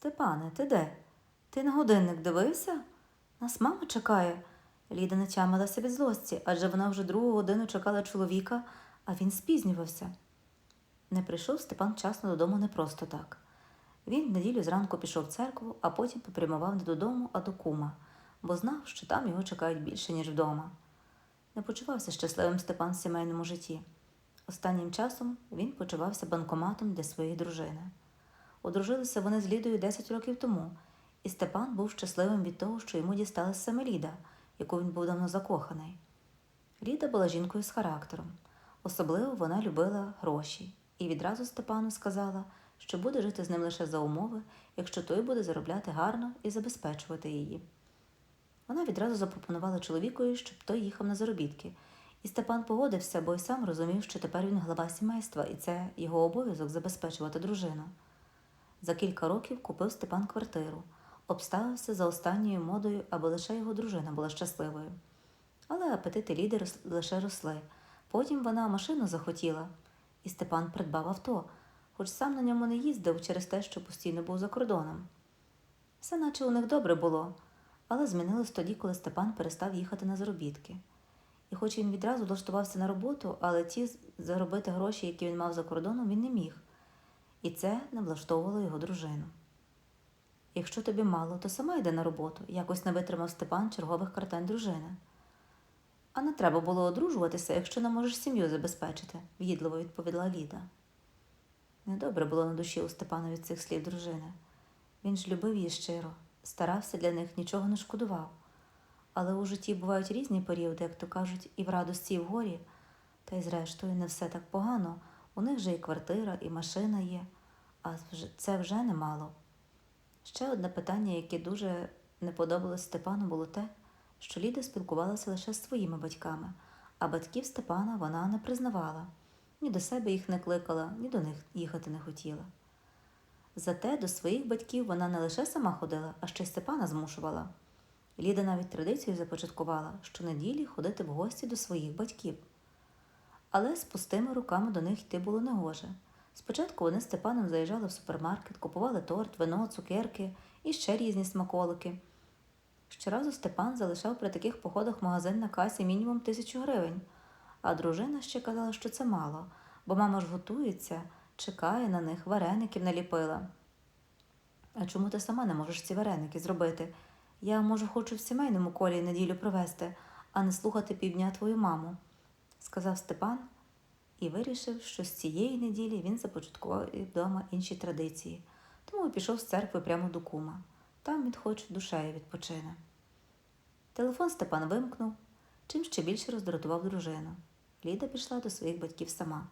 Степане, ти де? Ти на годинник дивився? Нас мама чекає. Ліда не тямилася від злості, адже вона вже другу годину чекала чоловіка, а він спізнювався. Не прийшов Степан вчасно додому не просто так. Він в неділю зранку пішов в церкву, а потім попрямував не додому, а до кума, бо знав, що там його чекають більше, ніж вдома. Не почувався щасливим Степан в сімейному житті. Останнім часом він почувався банкоматом для своєї дружини. Одружилися вони з Лідою 10 років тому, і Степан був щасливим від того, що йому дісталася саме Ліда, яку він був давно закоханий. Ліда була жінкою з характером. Особливо вона любила гроші, і відразу Степану сказала, що буде жити з ним лише за умови, якщо той буде заробляти гарно і забезпечувати її. Вона відразу запропонувала чоловікові, щоб той їхав на заробітки, і Степан погодився, бо й сам розумів, що тепер він глава сімейства, і це його обов'язок забезпечувати дружину. За кілька років купив Степан квартиру, обставився за останньою модою, аби лише його дружина була щасливою. Але апетити Ліди лише росли. Потім вона машину захотіла, і Степан придбав авто, хоч сам на ньому не їздив через те, що постійно був за кордоном. Все наче у них добре було, але змінилось тоді, коли Степан перестав їхати на заробітки. І хоч він відразу влаштувався на роботу, але ті заробити гроші, які він мав за кордоном, він не міг. І це не влаштовувало його дружину. Якщо тобі мало, то сама йди на роботу, якось не витримав Степан чергових картань дружини. А не треба було одружуватися, якщо не можеш сім'ю забезпечити, в'їдливо відповіла Ліда. Недобре було на душі у Степана від цих слів дружини. Він ж любив її щиро, старався для них, нічого не шкодував. Але у житті бувають різні періоди, як то кажуть, і в радості, і в горі. Та й зрештою не все так погано. У них же і квартира, і машина є, а це вже немало. Ще одне питання, яке дуже не подобалось Степану, було те, що Ліда спілкувалася лише з своїми батьками, а батьків Степана вона не признавала, ні до себе їх не кликала, ні до них їхати не хотіла. Зате до своїх батьків вона не лише сама ходила, а ще й Степана змушувала. Ліда навіть традицію започаткувала щонеділі ходити в гості до своїх батьків. Але з пустими руками до них йти було негоже. Спочатку вони з Степаном заїжджали в супермаркет, купували торт, вино, цукерки і ще різні смаколики. Щоразу Степан залишав при таких походах магазин на касі мінімум тисячу гривень, а дружина ще казала, що це мало, бо мама ж готується, чекає на них, вареників наліпила. А чому ти сама не можеш ці вареники зробити? Я, може, хочу в сімейному колі неділю провести, а не слухати півдня твою маму, сказав Степан і вирішив, що з цієї неділі він започаткував вдома інші традиції, тому пішов з церкви прямо до кума. Там він хоч душею відпочине. Телефон Степан вимкнув, чим ще більше роздратував дружину. Ліда пішла до своїх батьків сама,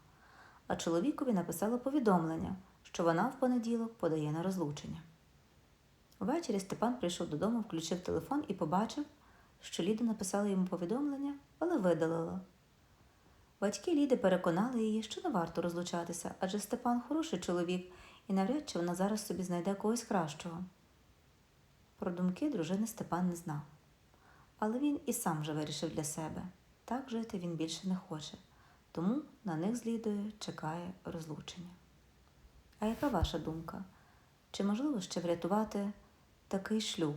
а чоловікові написала повідомлення, що вона в понеділок подає на розлучення. Ввечері Степан прийшов додому, включив телефон і побачив, що Ліда написала йому повідомлення, але видалила. Батьки Ліди переконали її, що не варто розлучатися, адже Степан хороший чоловік, і навряд чи вона зараз собі знайде когось кращого. Про думки дружини Степан не знав. Але він і сам вже вирішив для себе так жити він більше не хоче, тому на них з Лідою чекає розлучення. А яка ваша думка? Чи можливо ще врятувати такий шлюб?